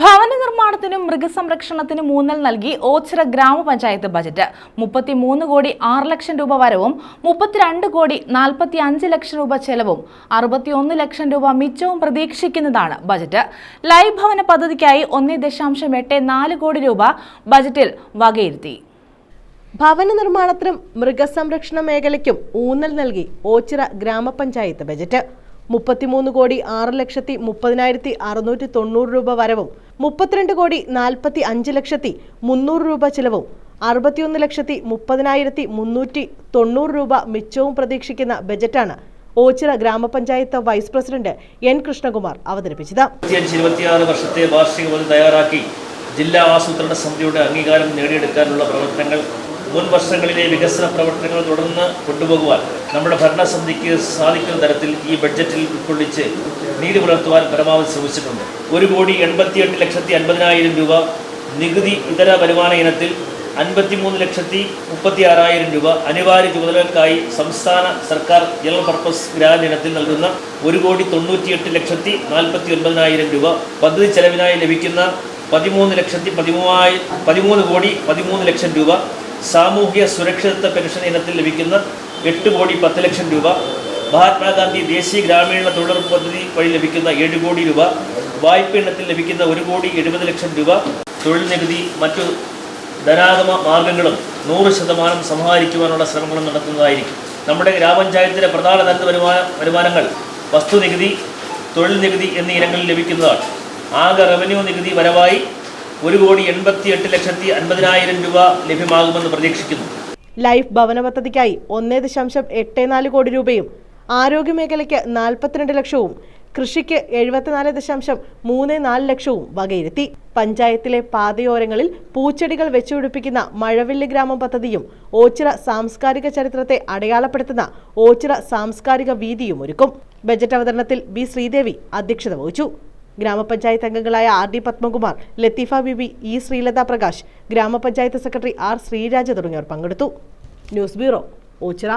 ഭവന നിർമ്മാണത്തിനും മൃഗസംരക്ഷണത്തിനും ഊന്നൽ നൽകി ഓച്ചിറ ഗ്രാമപഞ്ചായത്ത് ബജറ്റ്. മുപ്പത്തിമൂന്ന് കോടി ആറ് ലക്ഷം രൂപ വരവും മുപ്പത്തിരണ്ട് കോടി നാൽപ്പത്തി അഞ്ച് ലക്ഷം രൂപ ചെലവും അറുപത്തിയൊന്ന് ലക്ഷം രൂപ മിച്ചവും പ്രതീക്ഷിക്കുന്നതാണ് ബജറ്റ്. ലൈവ് ഭവന പദ്ധതിക്കായി ഒന്നേ ദശാംശം എട്ട് നാല് കോടി രൂപ ബജറ്റിൽ വകയിരുത്തി. ഭവന നിർമ്മാണത്തിനും മൃഗസംരക്ഷണ മേഖലയ്ക്കും ഊന്നൽ നൽകി ഓച്ചിറ ഗ്രാമപഞ്ചായത്ത് ബജറ്റ്. മുപ്പത്തിമൂന്ന് കോടി ആറ് ലക്ഷത്തി മുപ്പതിനായിരത്തി അറുന്നൂറ്റി തൊണ്ണൂറ് രൂപ വരവും. മുപ്പത്തിരണ്ട് കോടി നാൽപ്പത്തി അഞ്ച് ലക്ഷത്തി മുന്നൂറ് രൂപ ചിലവും. അറുപത്തിയൊന്ന് ലക്ഷത്തി മുപ്പതിനായിരത്തി മുന്നൂറ്റി തൊണ്ണൂറ് രൂപ മിച്ചവും പ്രതീക്ഷിക്കുന്ന ബജറ്റാണ് ഓച്ചിറ ഗ്രാമപഞ്ചായത്ത് വൈസ് പ്രസിഡന്റ് എൻ കൃഷ്ണകുമാർ അവതരിപ്പിച്ചത്. വർഷത്തെ വാർഷിക ജില്ലാ ആസൂത്രണ സമിതിയുടെ അംഗീകാരം നേടിയെടുക്കാനുള്ള പ്രവർത്തനങ്ങൾ മുൻ വർഷങ്ങളിലെ വികസന പ്രവർത്തനങ്ങൾ തുടർന്ന് കൊണ്ടുപോകുവാൻ നമ്മുടെ ഭരണസമിതിക്ക് സാധിക്കുന്ന തരത്തിൽ ഈ ബഡ്ജറ്റിൽ ഉൾക്കൊള്ളിച്ച് നീതി പുലർത്തുവാൻ പരമാവധി ശ്രമിച്ചിട്ടുണ്ട്. ഒരു കോടി എൺപത്തിയെട്ട് ലക്ഷത്തി അൻപതിനായിരം രൂപ നികുതി ഇതര വരുമാന ഇനത്തിൽ അൻപത്തിമൂന്ന് ലക്ഷത്തി മുപ്പത്തി ആറായിരം രൂപ അനിവാര്യ ചുമതലകൾക്കായി സംസ്ഥാന സർക്കാർ ജനറൽ പർപ്പസ് ഗ്രാൻഡ് ഇനത്തിൽ നൽകുന്ന ഒരു കോടി തൊണ്ണൂറ്റിയെട്ട് ലക്ഷത്തി നാൽപ്പത്തി ഒൻപതിനായിരം രൂപ പദ്ധതി ചെലവിനായി ലഭിക്കുന്ന പതിമൂന്ന് ലക്ഷത്തി പതിമൂവായി പതിമൂന്ന് കോടി പതിമൂന്ന് ലക്ഷം രൂപ സാമൂഹ്യ സുരക്ഷിതത്വ പെൻഷൻ ഇനത്തിൽ ലഭിക്കുന്ന എട്ട് കോടി പത്ത് ലക്ഷം രൂപ മഹാത്മാഗാന്ധി ദേശീയ ഗ്രാമീണ തൊഴിലുറപ്പ് പദ്ധതി വഴി ലഭിക്കുന്ന ഏഴ് കോടി രൂപ വായ്പ ഇനത്തിൽ ലഭിക്കുന്ന ഒരു കോടി എഴുപത് ലക്ഷം രൂപ തൊഴിൽ നികുതി മറ്റു ധനാഗമ മാർഗങ്ങളും നൂറ് ശതമാനം സമാഹരിക്കുവാനുള്ള ശ്രമങ്ങളും നടത്തുന്നതായിരിക്കും. നമ്മുടെ ഗ്രാമപഞ്ചായത്തിലെ പ്രധാന തനത് വരുമാന വരുമാനങ്ങൾ വസ്തുനികുതി തൊഴിൽ നികുതി എന്നീ ഇനങ്ങളിൽ ലഭിക്കുന്നതാണ്. ആകെ റവന്യൂ നികുതി വരവായി ഒരു കോടി എൺപത്തി എട്ട് ലക്ഷത്തി അൻപതിനായിരം രൂപ ലഭ്യമാകുമെന്ന് പ്രതീക്ഷിക്കുന്നു. ലൈഫ് ഭവന പദ്ധതിക്കായി ഒന്നേ ദശാംശം എട്ട് നാല് കോടി രൂപയും ആരോഗ്യമേഖലയ്ക്ക് നാൽപ്പത്തിരണ്ട് ലക്ഷവും കൃഷിക്ക് എഴുപത്തിനാല് ദശാംശം മൂന്ന് നാല് ലക്ഷവും വകയിരുത്തി. പഞ്ചായത്തിലെ പാതയോരങ്ങളിൽ പൂച്ചെടികൾ വെച്ചുപിടിപ്പിക്കുന്ന മഴവില്ല് ഗ്രാമം പദ്ധതിയും ഓച്ചിറ സാംസ്കാരിക ചരിത്രത്തെ അടയാളപ്പെടുത്തുന്ന ഓച്ചിറ സാംസ്കാരിക വീതിയും ഒരുക്കും. ബജറ്റ് അവതരണത്തിൽ ബി ശ്രീദേവി അധ്യക്ഷത വഹിച്ചു. ഗ്രാമപഞ്ചായത്ത് അംഗങ്ങളായ R D Padmakumar Latheefa Bibi E Sreelatha Prakash ഗ്രാമപഞ്ചായത്ത് സെക്രട്ടറി ആർ ശ്രീരാജ തുടങ്ങിയവർ പങ്കെടുത്തു. News bureau Ochira.